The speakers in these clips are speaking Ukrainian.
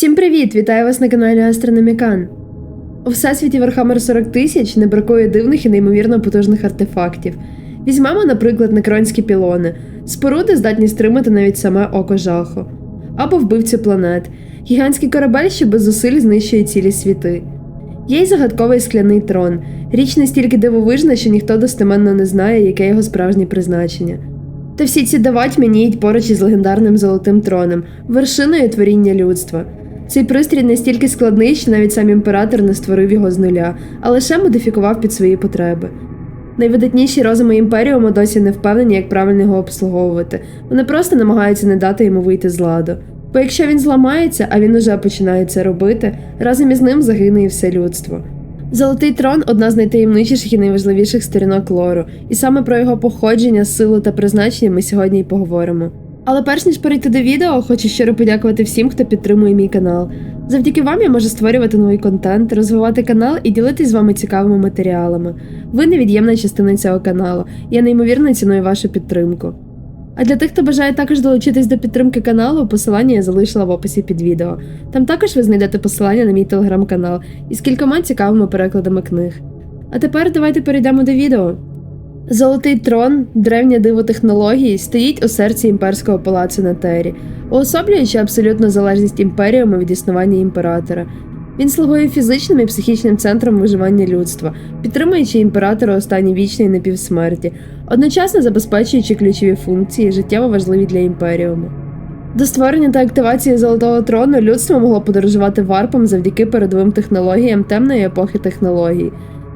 Всім привіт! Вітаю вас на каналі Астрономікан. У всесвіті Warhammer 40 тисяч не бракує дивних і неймовірно потужних артефактів. Візьмемо, наприклад, некронські пілони, споруди здатні стримати навіть саме око жаху, або вбивцю планет, гігантський корабель, що без зусиль знищує цілі світи. Є й загадковий скляний трон, річ настільки дивовижна, що ніхто достеменно не знає, яке його справжнє призначення. Та всі ці давать мініють поруч із легендарним золотим троном, вершиною творіння людства. Цей пристрій настільки складний, що навіть сам імператор не створив його з нуля, а лише модифікував під свої потреби. Найвидатніші розуми імперіуму досі не впевнені, як правильно його обслуговувати. Вони просто намагаються не дати йому вийти з ладу. Бо якщо він зламається, а він уже починає це робити, разом із ним загине і все людство. Золотий трон одна з найтаємничіших і найважливіших сторінок лору, і саме про його походження, силу та призначення ми сьогодні й поговоримо. Але перш ніж перейти до відео, хочу щиро подякувати всім, хто підтримує мій канал. Завдяки вам я можу створювати новий контент, розвивати канал і ділитись з вами цікавими матеріалами. Ви невід'ємна частина цього каналу. Я неймовірно ціную вашу підтримку. А для тих, хто бажає також долучитись до підтримки каналу, посилання я залишила в описі під відео. Там також ви знайдете посилання на мій телеграм-канал із кількома цікавими перекладами книг. А тепер давайте перейдемо до відео. Золотий трон, древнє диво технологій, стоїть у серці імперського палацу на Тері, уособлюючи абсолютну залежність імперіуму від існування імператора. Він слугує фізичним і психічним центром виживання людства, підтримуючи імператора у стані вічної напівсмерті, одночасно забезпечуючи ключові функції, життєво важливі для імперіуму. До створення та активації Золотого трону людство могло подорожувати варпом завдяки передовим технологіям темної епохи технологій.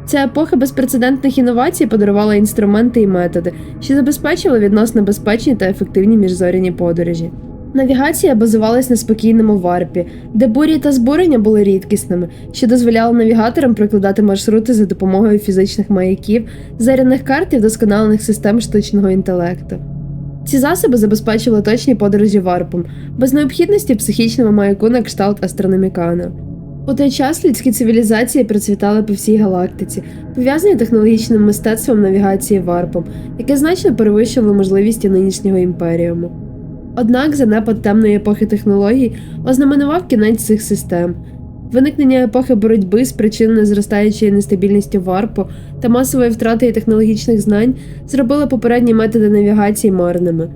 Ця епоха безпрецедентних інновацій подарувала інструменти і методи, що забезпечили відносно безпечні та ефективні міжзоряні подорожі. Навігація базувалась на спокійному варпі, де бурі та збурення були рідкісними, що дозволяло навігаторам прокладати маршрути за допомогою фізичних маяків, заряних карт і вдосконалених систем штучного інтелекту. Ці засоби забезпечували точні подорожі варпом, без необхідності психічному маяку на кшталт астрономікана. У той час людські цивілізації процвітали по всій галактиці, пов'язані технологічним мистецтвом навігації варпом, яке значно перевищувало можливості нинішнього імперіуму. Однак занепад темної епохи технологій ознаменував кінець цих систем. Виникнення епохи боротьби, спричинене зростаючою нестабільністю варпу та масової втрати технологічних знань, зробили попередні методи навігації марними.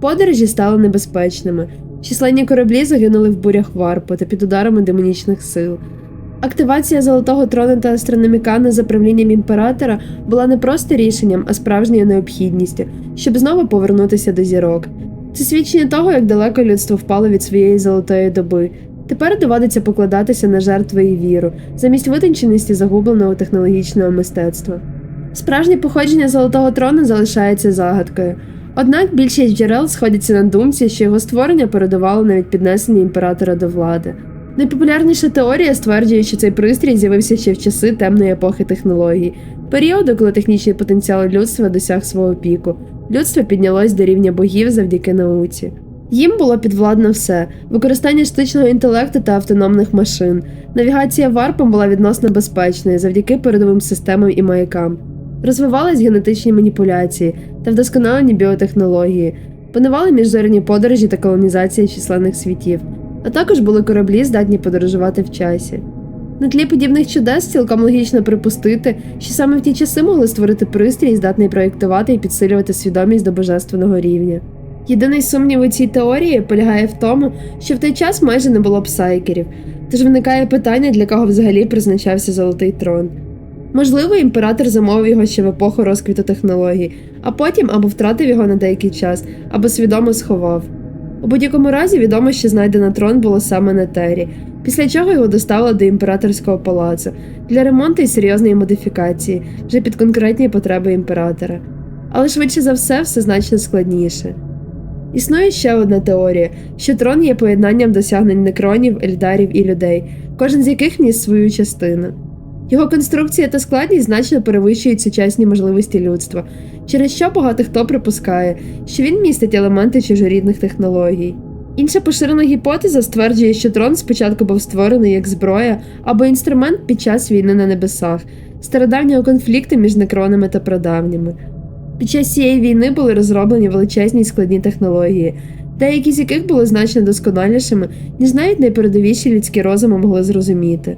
Подорожі стали небезпечними. Численні кораблі загинули в бурях варпу та під ударами демонічних сил. Активація Золотого трона та астрономікана за правлінням імператора була не просто рішенням, а справжньою необхідністю, щоб знову повернутися до зірок. Це свідчення того, як далеко людство впало від своєї золотої доби. Тепер доводиться покладатися на жертви і віру, замість витонченості загубленого технологічного мистецтва. Справжнє походження Золотого трона залишається загадкою. Однак більшість джерел сходяться на думці, що його створення передувало навіть піднесення імператора до влади. Найпопулярніша теорія стверджує, що цей пристрій з'явився ще в часи темної епохи технологій, періоду, коли технічний потенціал людства досяг свого піку. Людство піднялось до рівня богів завдяки науці. Їм було підвладно все: використання штучного інтелекту та автономних машин. Навігація варпом була відносно безпечною завдяки передовим системам і маякам. Розвивались генетичні маніпуляції та вдосконалені біотехнології, панували міжзоряні подорожі та колонізація численних світів, а також були кораблі, здатні подорожувати в часі. На тлі подібних чудес цілком логічно припустити, що саме в ті часи могли створити пристрій, здатний проєктувати і підсилювати свідомість до божественного рівня. Єдиний сумнів у цій теорії полягає в тому, що в той час майже не було псайкерів, тож виникає питання, для кого взагалі призначався золотий трон. Можливо, імператор замовив його ще в епоху розквіту технологій, а потім або втратив його на деякий час, або свідомо сховав. У будь-якому разі відомо, що знайдено трон було саме на Тері, після чого його доставили до імператорського палацу для ремонту і серйозної модифікації, вже під конкретні потреби імператора. Але швидше за все, все значно складніше. Існує ще одна теорія, що трон є поєднанням досягнень некронів, ельдарів і людей, кожен з яких ніс свою частину. Його конструкція та складність значно перевищують сучасні можливості людства, через що багато хто припускає, що він містить елементи чужорідних технологій. Інша поширена гіпотеза стверджує, що трон спочатку був створений як зброя або інструмент під час війни на небесах, стародавнього конфлікту між некронами та прадавніми. Під час цієї війни були розроблені величезні й складні технології. деякі з яких були значно досконалішими, ніж навіть найпередовіші людські розуми могли зрозуміти.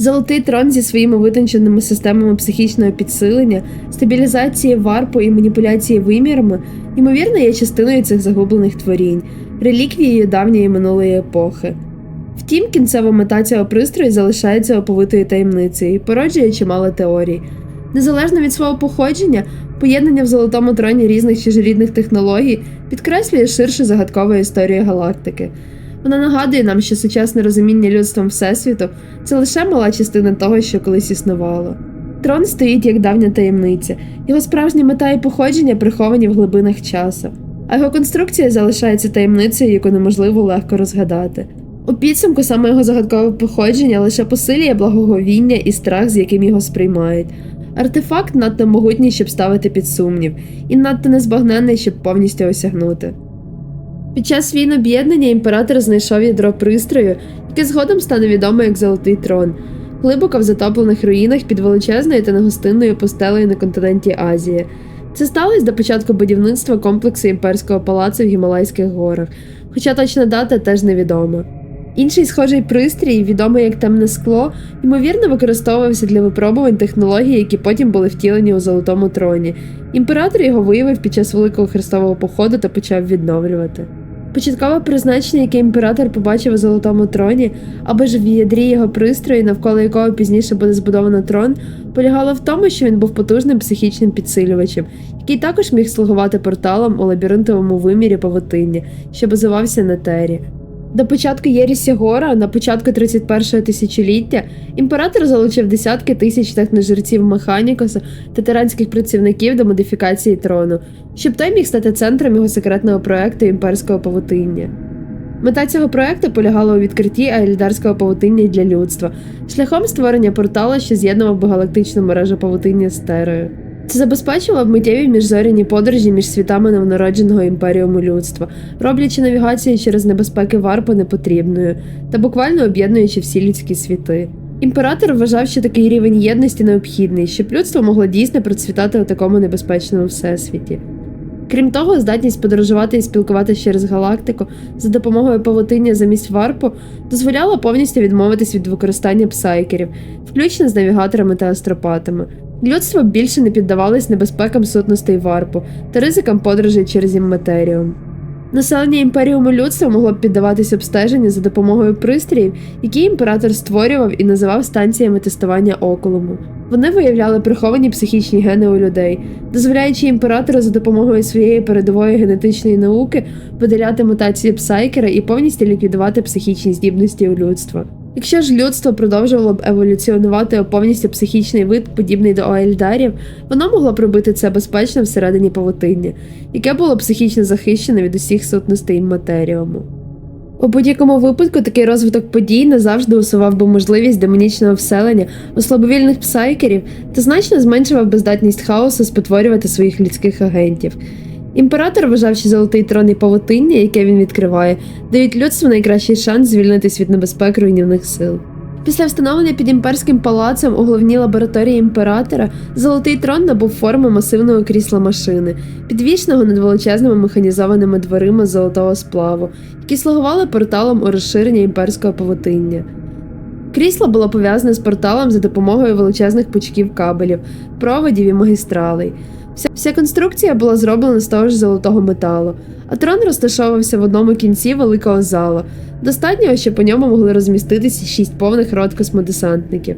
Золотий трон зі своїми витонченими системами психічного підсилення, стабілізації варпу і маніпуляції вимірами, ймовірно, є частиною цих загублених творінь, реліквією давньої минулої епохи. Втім, кінцева мета цього пристрою залишається оповитою таємницею породжує чимало теорій. Незалежно від свого походження, поєднання в золотому троні різних чужорідних технологій підкреслює ширшу загадкову історію галактики. Вона нагадує нам, що сучасне розуміння людством Всесвіту це лише мала частина того, що колись існувало. Трон стоїть як давня таємниця, його справжня мета і походження приховані в глибинах часу, а його конструкція залишається таємницею, яку неможливо легко розгадати. У підсумку саме його загадкове походження лише посилює благоговіння і страх, з яким його сприймають. Артефакт надто могутній, щоб ставити під сумнів, і надто незбагненний, щоб повністю осягнути. Під час війн об'єднання імператор знайшов ядро пристрою, яке згодом стане відомо як Золотий трон, глибоко в затоплених руїнах під величезною та негостинною постелею на континенті Азії. Це сталося до початку будівництва комплексу імперського палацу в Гімалайських горах, хоча точна дата теж невідома. Інший схожий пристрій, відомий як темне скло, ймовірно використовувався для випробувань технологій, які потім були втілені у золотому троні. Імператор його виявив під час Великого Хрестового походу та почав відновлювати. Початкове призначення, яке імператор побачив у золотому троні, або ж в ядрі його пристрою, навколо якого пізніше буде збудовано трон, полягало в тому, що він був потужним психічним підсилювачем, який також міг слугувати порталом у лабіринтовому вимірі павутиння, що базувався на тері. До початку Єрісі Гора, на початку 31-го тисячоліття, імператор залучив десятки тисяч техножерців Механікоса та тиранських працівників до модифікації трону, щоб той міг стати центром його секретного проекту імперського павутиння. Мета цього проекту полягала у відкритті аельдарського павутиння для людства, шляхом створення портала, що з'єднував би галактичну мережу павутиння з терою. Це забезпечувало б миттєві міжзоряні подорожі між світами новонародженого імперіуму людства, роблячи навігацію через небезпеки варпу непотрібною та буквально об'єднуючи всі людські світи. Імператор вважав, що такий рівень єдності необхідний, щоб людство могло дійсно процвітати у такому небезпечному всесвіті. Крім того, здатність подорожувати і спілкуватися через галактику за допомогою павутиння замість варпу дозволяла повністю відмовитись від використання псайкерів, включно з навігаторами та астропатами. Людство більше не піддавалось небезпекам сутностей варпу та ризикам подорожей через імматеріум. Населення імперіуму людства могло б піддаватись обстеженню за допомогою пристроїв, які імператор створював і називав станціями тестування околуму. Вони виявляли приховані психічні гени у людей, дозволяючи імператору за допомогою своєї передової генетичної науки видаляти мутації псайкера і повністю ліквідувати психічні здібності у людства. Якщо ж людство продовжувало б еволюціонувати у повністю психічний вид, подібний до Оельдарів, воно могло б робити це безпечно всередині павутиння, яке було психічно захищене від усіх сутностей матеріуму. У будь-якому випадку такий розвиток подій назавжди усував би можливість демонічного вселення у слабовільних псайкерів та значно зменшував би здатність хаосу спотворювати своїх людських агентів. Імператор вважав, що золотий трон і павутиння, яке він відкриває, дають людству найкращий шанс звільнитись від небезпек руйнівних сил. Після встановлення під імперським палацем у головній лабораторії імператора золотий трон набув форми масивного крісла машини, підвішеного над величезними механізованими дверима золотого сплаву, які слугували порталом у розширення імперського павутиння. Крісло було пов'язане з порталом за допомогою величезних пучків кабелів, проводів і магістралей. Вся, конструкція була зроблена з того ж золотого металу, а трон розташовувався в одному кінці великого залу, достатнього, щоб по ньому могли розміститися шість повних рот космодесантників.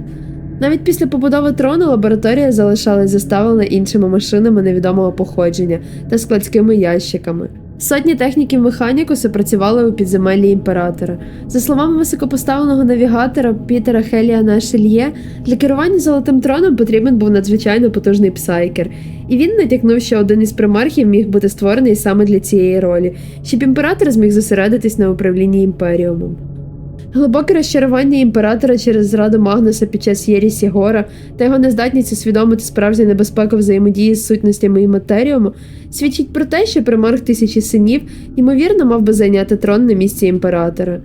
Навіть після побудови трону лабораторія залишалась заставлена іншими машинами невідомого походження та складськими ящиками. Сотні техніків механікусу працювали у підземеллі імператора. За словами високопоставленого навігатора Пітера Хеліана Шельє, для керування золотим троном потрібен був надзвичайно потужний псайкер, і він натякнув, що один із примархів міг бути створений саме для цієї ролі, щоб імператор зміг зосередитись на управлінні імперіумом. Глибоке розчарування імператора через зраду Магнуса під час Єрісі Гора та його нездатність усвідомити справжню небезпеку взаємодії з сутностями і матеріуму свідчить про те, що примарх тисячі синів ймовірно мав би зайняти трон на місці імператора.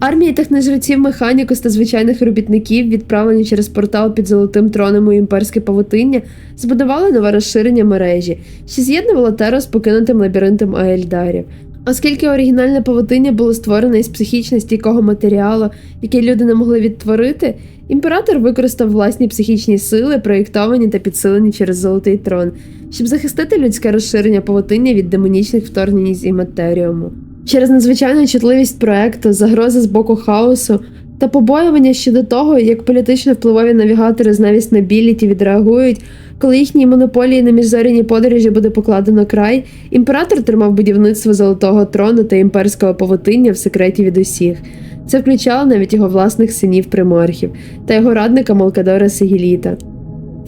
Армії техножреців механікус та звичайних робітників, відправлені через портал під золотим троном у імперське павутиння, збудували нове розширення мережі, що з'єднувало Теру з покинутим лабіринтом Аельдарів. Оскільки оригінальне павутиння було створене із психічно стійкого матеріалу, який люди не могли відтворити, імператор використав власні психічні сили, проєктовані та підсилені через золотий трон, щоб захистити людське розширення павутиння від демонічних вторгнень із іматеріуму. Через надзвичайну чутливість проекту, загрози з боку хаосу та побоювання щодо того, як політично впливові навігатори з Навіс Набіліті відреагують, коли їхній монополії на міжзоряні подорожі буде покладено край, імператор тримав будівництво золотого трону та імперського павутиння в секреті від усіх. Це включало навіть його власних синів примархів та його радника Малкадора Сигіліта.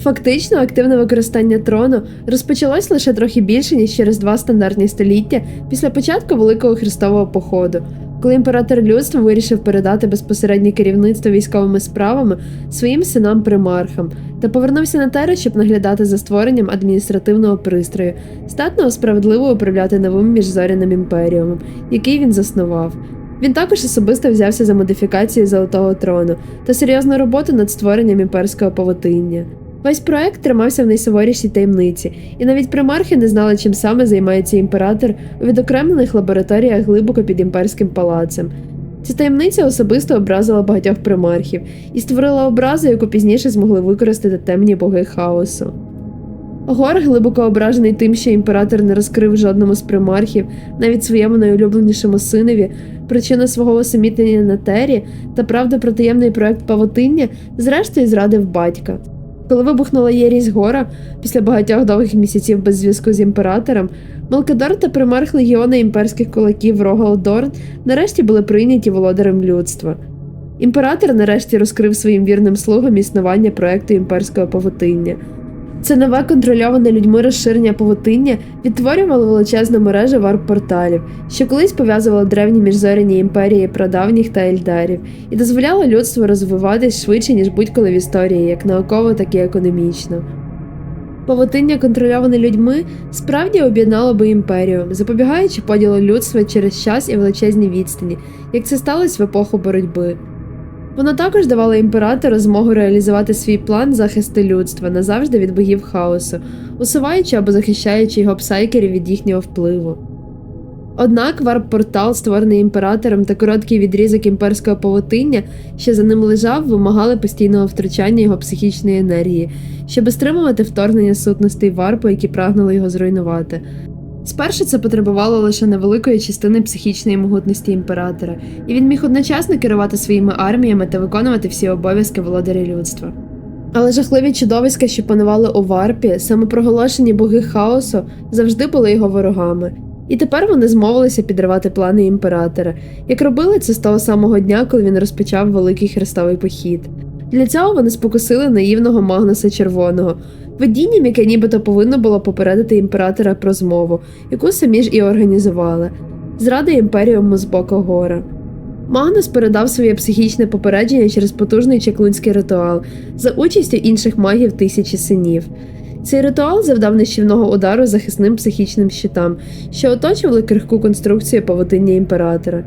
Фактично, активне використання трону розпочалось лише трохи більше, ніж через два стандартні століття після початку Великого Христового походу, коли імператор людства вирішив передати безпосереднє керівництво військовими справами своїм синам-примархам та повернувся на теру, щоб наглядати за створенням адміністративного пристрою, статного справедливо управляти новим міжзоряним імперіумом, який він заснував. Він також особисто взявся за модифікацію Золотого трону та серйозну роботу над створенням імперського павутиння. Весь проект тримався в найсуворішій таємниці, і навіть примархи не знали, чим саме займається імператор у відокремлених лабораторіях глибоко під імперським палацем. Ця таємниця особисто образила багатьох примархів і створила образу, яку пізніше змогли використати темні боги хаосу. Гор, глибоко ображений тим, що імператор не розкрив жодному з примархів, навіть своєму найулюбленішому синові, причину свого усамітнення на тері та правда про таємний проект павутиння, зрештою зрадив батька. Коли вибухнула єрість гора після багатьох довгих місяців без зв'язку з імператором, Малкадор та примарх легіона імперських кулаків Рогалдорн нарешті були прийняті володарем людства. Імператор нарешті розкрив своїм вірним слугам існування проекту імперського павутиння. Це нове контрольоване людьми розширення павутиння відтворювало величезну мережу варп-порталів, що колись пов'язували древні міжзоряні імперії прадавніх та ельдарів, і дозволяло людству розвиватись швидше, ніж будь-коли в історії, як науково, так і економічно. Павутиння, контрольоване людьми, справді об'єднало би імперію, запобігаючи поділу людства через час і величезні відстані, як це сталося в епоху боротьби. Воно також давало імператору змогу реалізувати свій план захисту людства назавжди від богів хаосу, усуваючи або захищаючи його псайкерів від їхнього впливу. Однак варп-портал, створений імператором та короткий відрізок імперського павутиння, що за ним лежав, вимагали постійного втручання його психічної енергії, щоб стримувати вторгнення сутностей варпу, які прагнули його зруйнувати. Спершу це потребувало лише невеликої частини психічної могутності імператора, і він міг одночасно керувати своїми арміями та виконувати всі обов'язки володаря людства. Але жахливі чудовиська, що панували у варпі, самопроголошені боги хаосу, завжди були його ворогами. І тепер вони змовилися підривати плани імператора, як робили це з того самого дня, коли він розпочав великий хрестовий похід. Для цього вони спокусили наївного Магнуса Червоного, видінням, яке нібито повинно було попередити імператора про змову, яку самі ж і організували зрада імперіуму з боку гора. Магнус передав своє психічне попередження через потужний чаклунський ритуал за участю інших магів тисячі синів. Цей ритуал завдав нищівного удару захисним психічним щитам, що оточували крихку конструкцію павутиння імператора.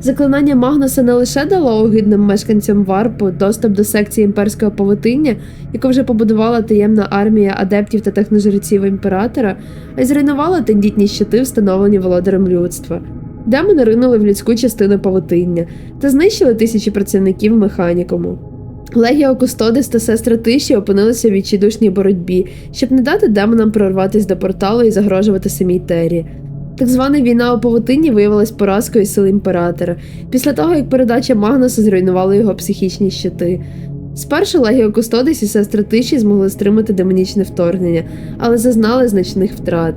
Заклинання Магнуса не лише дало огидним мешканцям варпу доступ до секції імперського павутиння, яку вже побудувала таємна армія адептів та техножреців імператора, а й зруйнувала тендітні щити, встановлені володарем людства. Демони ринули в людську частину павутиння та знищили тисячі працівників механікуму. Легіо Кустодис та сестри Тиші опинилися в відчайдушній боротьбі, щоб не дати демонам прорватися до порталу і загрожувати самій Тері. Так звана війна у павутинні виявилась поразкою сил імператора, після того як передача Магнуса зруйнувала його психічні щити. Спершу Легіо Кустодис і сестри Тиші змогли стримати демонічне вторгнення, але зазнали значних втрат.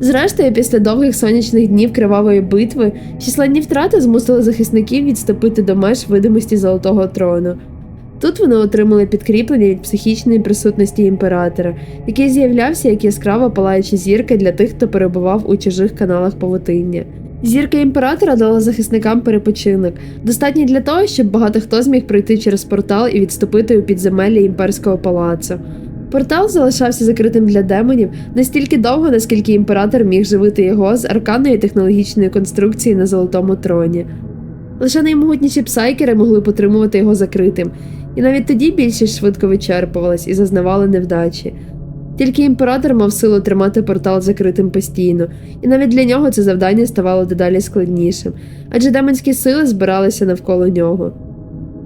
Зрештою, після довгих сонячних днів кривавої битви, численні втрати змусили захисників відступити до меж видимості Золотого трону. Тут вони отримали підкріплення від психічної присутності імператора, який з'являвся як яскрава палаюча зірка для тих, хто перебував у чужих каналах павутиння. Зірка імператора дала захисникам перепочинок, достатній для того, щоб багато хто зміг пройти через портал і відступити у підземелля імперського палацу. Портал залишався закритим для демонів настільки довго, наскільки імператор міг живити його з арканної технологічної конструкції на золотому троні. Лише наймогутніші псайкери могли потримувати його закритим, і навіть тоді більшість швидко вичерпувалась і зазнавали невдачі. Тільки імператор мав силу тримати портал закритим постійно, і навіть для нього це завдання ставало дедалі складнішим, адже демонські сили збиралися навколо нього.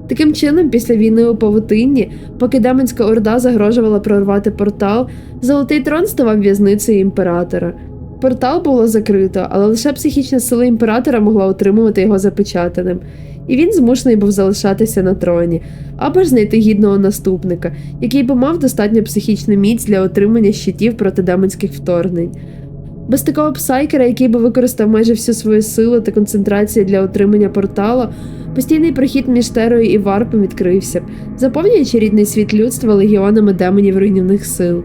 Таким чином, після війни у павутинні, поки демонська орда загрожувала прорвати портал, Золотий трон ставав в'язницею імператора. Портал було закрито, але лише психічна сила імператора могла утримувати його запечатаним, і він змушений був залишатися на троні, або ж знайти гідного наступника, який би мав достатньо психічну міць для отримання щитів проти демонських вторгнень. Без такого псайкера, який би використав майже всю свою силу та концентрацію для отримання портала, постійний прохід між терою і варпом відкрився, заповнюючи рідний світ людства легіонами демонів руйнівних сил.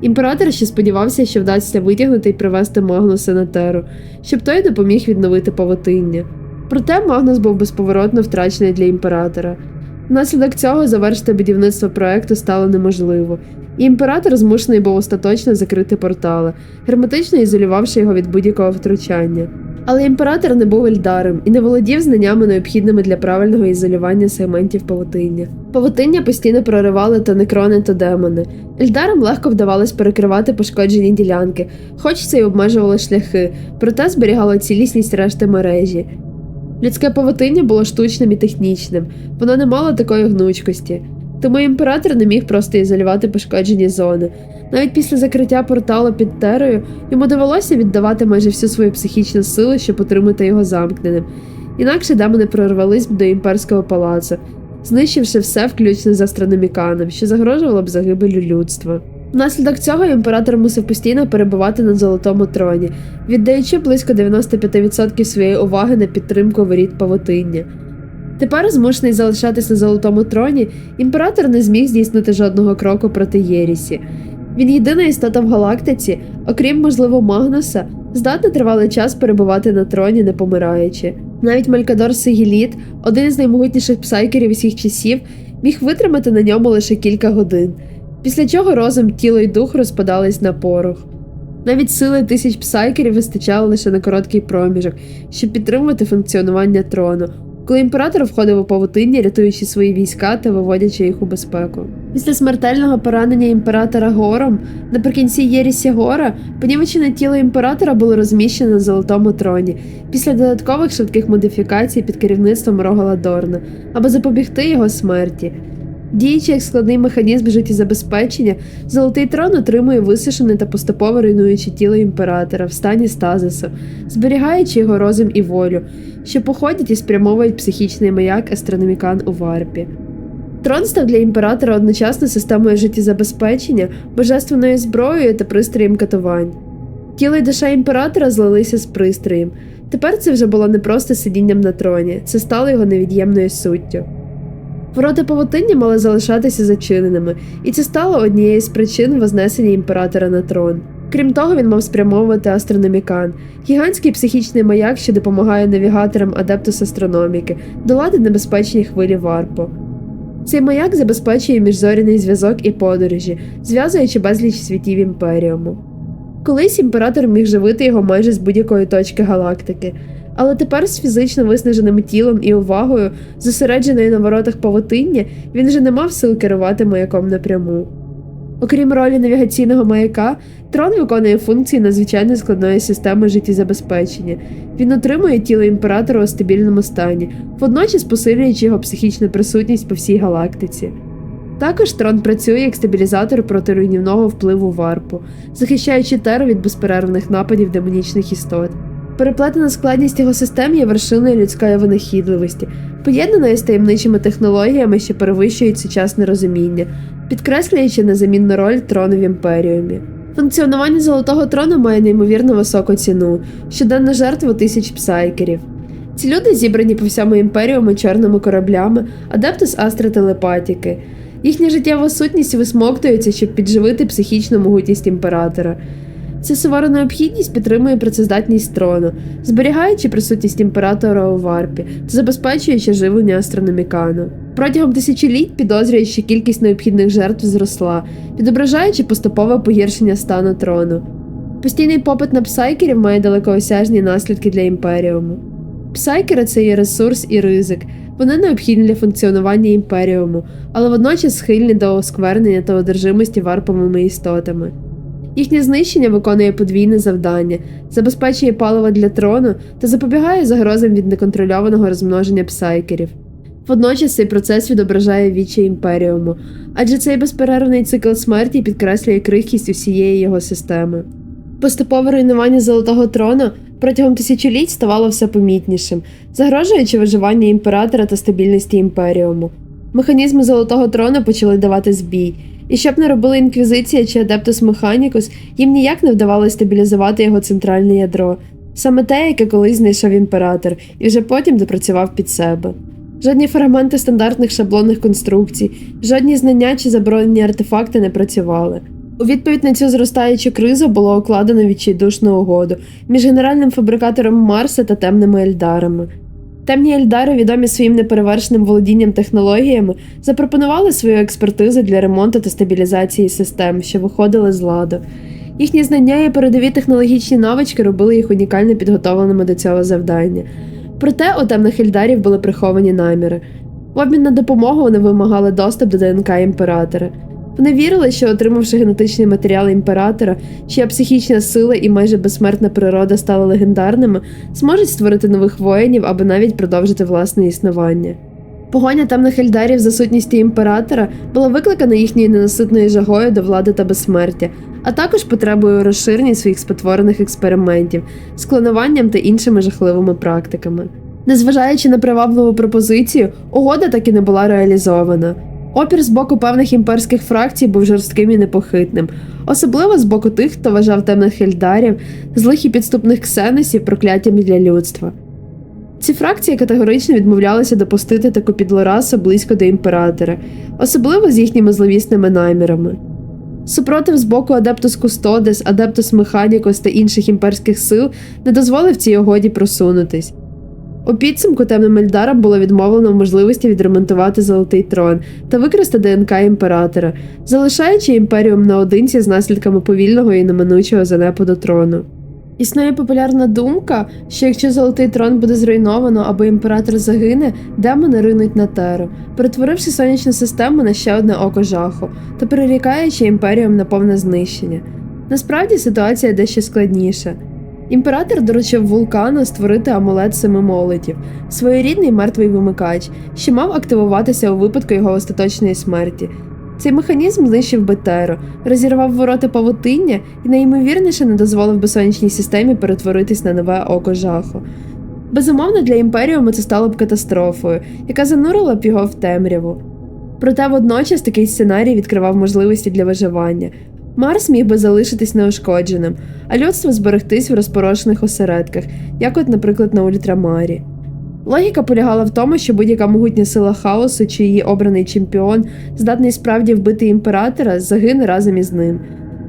Імператор ще сподівався, що вдасться витягнути і привести Магнуса на теру, щоб той допоміг відновити павутиння. Проте Магнус був безповоротно втрачений для імператора. Внаслідок цього завершити будівництво проекту стало неможливо, і імператор змушений був остаточно закрити портали, герметично ізолювавши його від будь-якого втручання. Але імператор не був ельдаром і не володів знаннями, необхідними для правильного ізолювання сегментів павутиння. Павутиння постійно проривали то некрони, то демони. Ельдарам легко вдавалось перекривати пошкоджені ділянки, хоч це й обмежувало шляхи, проте зберігало цілісність решти мережі. Людське павутиння було штучним і технічним, воно не мало такої гнучкості. Тому імператор не міг просто ізолювати пошкоджені зони. Навіть після закриття порталу під терою йому довелося віддавати майже всю свою психічну силу, щоб утримати його замкненим. Інакше демони прорвались б до імперського палацу, знищивши все, включно з астрономіканом, що загрожувало б загибелю людства. Внаслідок цього імператор мусив постійно перебувати на золотому троні, віддаючи близько 95% своєї уваги на підтримку воріт павутиння. Тепер, змушений залишатись на золотому троні, імператор не зміг здійснити жодного кроку проти Єрісі. Він єдина істота в галактиці, окрім, можливо, Магнуса, здатна тривалий час перебувати на троні, не помираючи. Навіть Малькадор Сигіліт, один із наймогутніших псайкерів усіх часів, міг витримати на ньому лише кілька годин, після чого розум, тіло й дух розпадались на порох. Навіть сили тисяч псайкерів вистачало лише на короткий проміжок, щоб підтримувати функціонування трону, коли імператор входив у павутиння, рятуючи свої війська та виводячи їх у безпеку. Після смертельного поранення імператора гором, наприкінці Єрісі Гора, понівечене тіло імператора було розміщено на золотому троні після додаткових швидких модифікацій під керівництвом Рогала Дорна, аби запобігти його смерті. Діючи як складний механізм життєзабезпечення, золотий трон отримує висушене та поступово руйнуюче тіло імператора в стані стазису, зберігаючи його розум і волю, що походять і спрямовують психічний маяк астрономікан у варпі. Трон став для імператора одночасно системою життєзабезпечення, божественною зброєю та пристроєм катувань. Тіло й душа імператора злилися з пристроєм. Тепер це вже було не просто сидінням на троні, це стало його невід'ємною суттю. Ворота павутиння мали залишатися зачиненими, і це стало однією з причин вознесення імператора на трон. Крім того, він мав спрямовувати астрономікан, гігантський психічний маяк, що допомагає навігаторам адептус астрономіки долати небезпечні хвилі варпу. Цей маяк забезпечує міжзоряний зв'язок і подорожі, зв'язуючи безліч світів імперіуму. Колись імператор міг живити його майже з будь-якої точки галактики, але тепер з фізично виснаженим тілом і увагою, зосередженою на воротах павутиння, він вже не мав сил керувати маяком напряму. Окрім ролі навігаційного маяка, трон виконує функції надзвичайно складної системи життєзабезпечення. Він отримує тіло імператора у стабільному стані, водночас посилюючи його психічну присутність по всій галактиці. Також трон працює як стабілізатор проти руйнівного впливу варпу, захищаючи теру від безперервних нападів демонічних істот. Переплетена складність його систем є вершиною людської винахідливості, поєднаної з таємничими технологіями, що перевищують сучасне розуміння, підкреслюючи незамінну роль трону в імперіумі. Функціонування золотого трону має неймовірно високу ціну, щоденна жертва тисяч псайкерів. Ці люди зібрані по всьому імперіуму чорними кораблями, адептус астра-телепатіки. Їхня життєва сутність висмоктується, щоб підживити психічну могутність імператора. Ця сувора необхідність підтримує працездатність трону, зберігаючи присутність імператора у варпі та забезпечуючи живлення астрономікану. Протягом тисячоліть підозрюють, що кількість необхідних жертв зросла, відображаючи поступове погіршення стану трону. Постійний попит на псайкерів має далекоосяжні наслідки для імперіуму. Псайкери це є ресурс і ризик. Вони необхідні для функціонування імперіуму, але водночас схильні до осквернення та одержимості варповими істотами. Їхнє знищення виконує подвійне завдання, забезпечує паливо для трону та запобігає загрозам від неконтрольованого розмноження псайкерів. Водночас цей процес відображає вічі імперіуму, адже цей безперервний цикл смерті підкреслює крихкість усієї його системи. Поступове руйнування золотого трону протягом тисячоліть ставало все помітнішим, загрожуючи виживання імператора та стабільності імперіуму. Механізми золотого трону почали давати збій, і щоб не робили інквізиція чи Адептус Механікус, їм ніяк не вдавалося стабілізувати його центральне ядро, саме те, яке колись знайшов імператор, і вже потім допрацював під себе. Жодні фрагменти стандартних шаблонних конструкцій, жодні знання чи заборонені артефакти не працювали. У відповідь на цю зростаючу кризу було укладено відчайдушну угоду між генеральним фабрикатором Марса та темними Ельдарами. Темні Ельдари, відомі своїм неперевершеним володінням технологіями, запропонували свою експертизу для ремонту та стабілізації систем, що виходили з ладу. Їхні знання і передові технологічні навички робили їх унікально підготовленими до цього завдання. Проте у темних Ельдарів були приховані наміри. В обмін на допомогу вони вимагали доступ до ДНК імператора. Вони вірили, що, отримавши генетичний матеріал імператора, чия психічна сила і майже безсмертна природа стали легендарними, зможуть створити нових воїнів або навіть продовжити власне існування. Погоня темних ельдарів за сутністю імператора була викликана їхньою ненаситною жагою до влади та безсмертя, а також потребою розширення своїх спотворених експериментів, склонуванням та іншими жахливими практиками. Незважаючи на привабливу пропозицію, угода так і не була реалізована. Опір з боку певних імперських фракцій був жорстким і непохитним, особливо з боку тих, хто вважав темних ельдарів, злих і підступних ксеносів прокляттям для людства. Ці фракції категорично відмовлялися допустити таку підлорасу близько до імператора, особливо з їхніми зловісними намірами. Супротив з боку Адептус Кустодес, Адептус Механікос та інших імперських сил не дозволив цій угоді просунутись. У підсумку темним Ельдарам було відмовлено в можливості відремонтувати золотий трон та використати ДНК імператора, залишаючи імперіум наодинці з наслідками повільного і неминучого занепаду трону. Існує популярна думка, що якщо золотий трон буде зруйновано або імператор загине, демони ринуть на теру, перетворивши сонячну систему на ще одне око жаху та перерікаючи імперіум на повне знищення. Насправді ситуація дещо складніша. Імператор доручив вулкану створити амулет семи молитів, своєрідний мертвий вимикач, що мав активуватися у випадку його остаточної смерті. Цей механізм знищив би Теру, розірвав ворота павутиння і найімовірніше не дозволив би сонячній системі перетворитись на нове око жаху. Безумовно, для імперіуму це стало б катастрофою, яка занурила б його в темряву. Проте водночас такий сценарій відкривав можливості для виживання. Марс міг би залишитись неушкодженим, а людство зберегтись в розпорошених осередках, як от, наприклад, на Ультрамарі. Логіка полягала в тому, що будь-яка могутня сила хаосу чи її обраний чемпіон, здатний справді вбити імператора, загине разом із ним.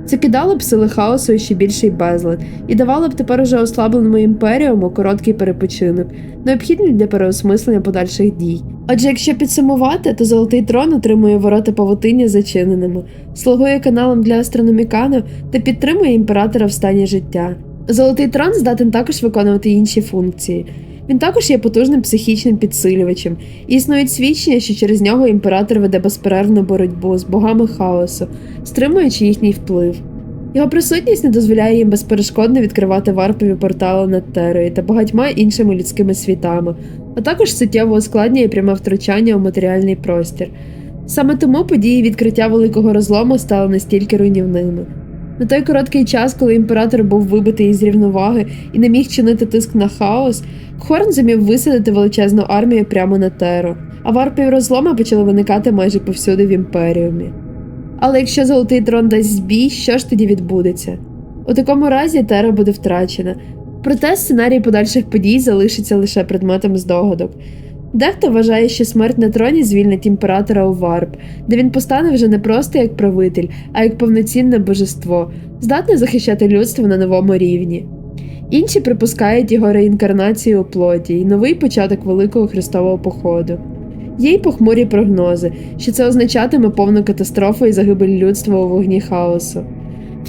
Це кидало б сили хаосу ще більший безлад і давало б тепер уже ослабленому імперіуму короткий перепочинок, необхідний для переосмислення подальших дій. Отже, якщо підсумувати, то золотий трон отримує ворота павутиння зачиненими, слугує каналом для астрономікану та підтримує імператора в стані життя. Золотий трон здатен також виконувати інші функції. Він також є потужним психічним підсилювачем, і існують свідчення, що через нього імператор веде безперервну боротьбу з богами хаосу, стримуючи їхній вплив. Його присутність не дозволяє їм безперешкодно відкривати варпові портали над Терою та багатьма іншими людськими світами, а також суттєво ускладнює пряме втручання у матеріальний простір. Саме тому події відкриття великого розлому стали настільки руйнівними. На той короткий час, коли імператор був вибитий із рівноваги і не міг чинити тиск на хаос, Хорн зумів висадити величезну армію прямо на Теру, а варпи розломи почали виникати майже повсюди в імперіумі. Але якщо золотий трон дасть збій, що ж тоді відбудеться? У такому разі Тера буде втрачена. Проте сценарій подальших подій залишиться лише предметом здогадок. Дехто вважає, що смерть на троні звільнить імператора у варп, де він постане вже не просто як правитель, а як повноцінне божество, здатне захищати людство на новому рівні. Інші припускають його реінкарнацію у плоті і новий початок великого хрестового походу. Є й похмурі прогнози, що це означатиме повну катастрофу і загибель людства у вогні хаосу.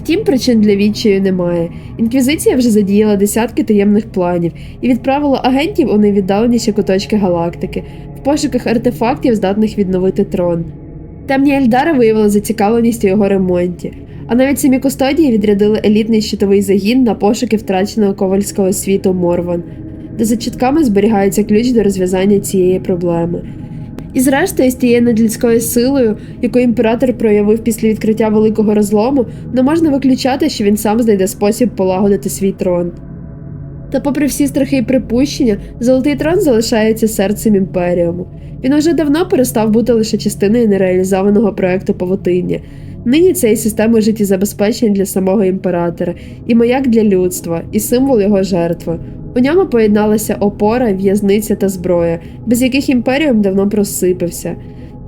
Втім, причин для відчаю немає. Інквізиція вже задіяла десятки таємних планів і відправила агентів у найвіддаленіші куточки галактики в пошуках артефактів, здатних відновити трон. Темні Ельдари виявили зацікавленість у його ремонті, а навіть самі кустодії відрядили елітний щитовий загін на пошуки втраченого ковальського світу Морван, де за чутками зберігається ключ до розв'язання цієї проблеми. І зрештою, з тією надлюдською силою, яку імператор проявив після відкриття великого розлому, не можна виключати, що він сам знайде спосіб полагодити свій трон. Та, попри всі страхи і припущення, золотий трон залишається серцем імперіуму. Він уже давно перестав бути лише частиною нереалізованого проекту павутиння. Нині це і система життєзабезпечення для самого імператора, і маяк для людства, і символ його жертви. У ньому поєдналася опора, в'язниця та зброя, без яких імперіум давно просипався.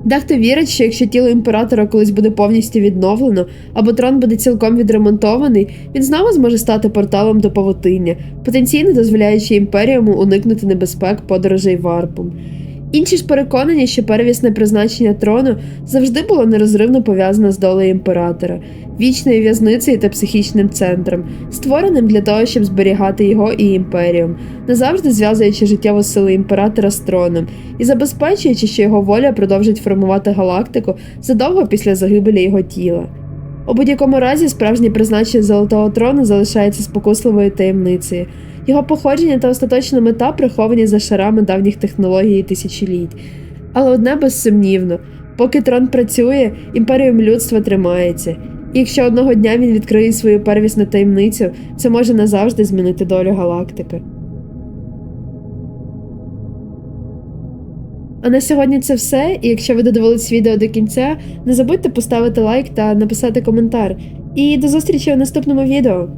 Дехто вірить, що якщо тіло імператора колись буде повністю відновлено, або трон буде цілком відремонтований, він знову зможе стати порталом до павутиння, потенційно дозволяючи імперіуму уникнути небезпек подорожей варпом. Інші ж переконані, що первісне призначення трону завжди було нерозривно пов'язане з долею імператора, вічною в'язницею та психічним центром, створеним для того, щоб зберігати його і імперіум, назавжди зв'язуючи життєву силу імператора з троном і забезпечуючи, що його воля продовжить формувати галактику задовго після загибелі його тіла. У будь-якому разі справжнє призначення Золотого трону залишається спокусливою таємницею. Його походження та остаточна мета приховані за шарами давніх технологій і тисячоліть. Але одне безсумнівно, поки трон працює, імперіум людства тримається. І якщо одного дня він відкриє свою первісну таємницю, це може назавжди змінити долю галактики. А на сьогодні це все. І якщо ви додивились відео до кінця, не забудьте поставити лайк та написати коментар. І до зустрічі у наступному відео.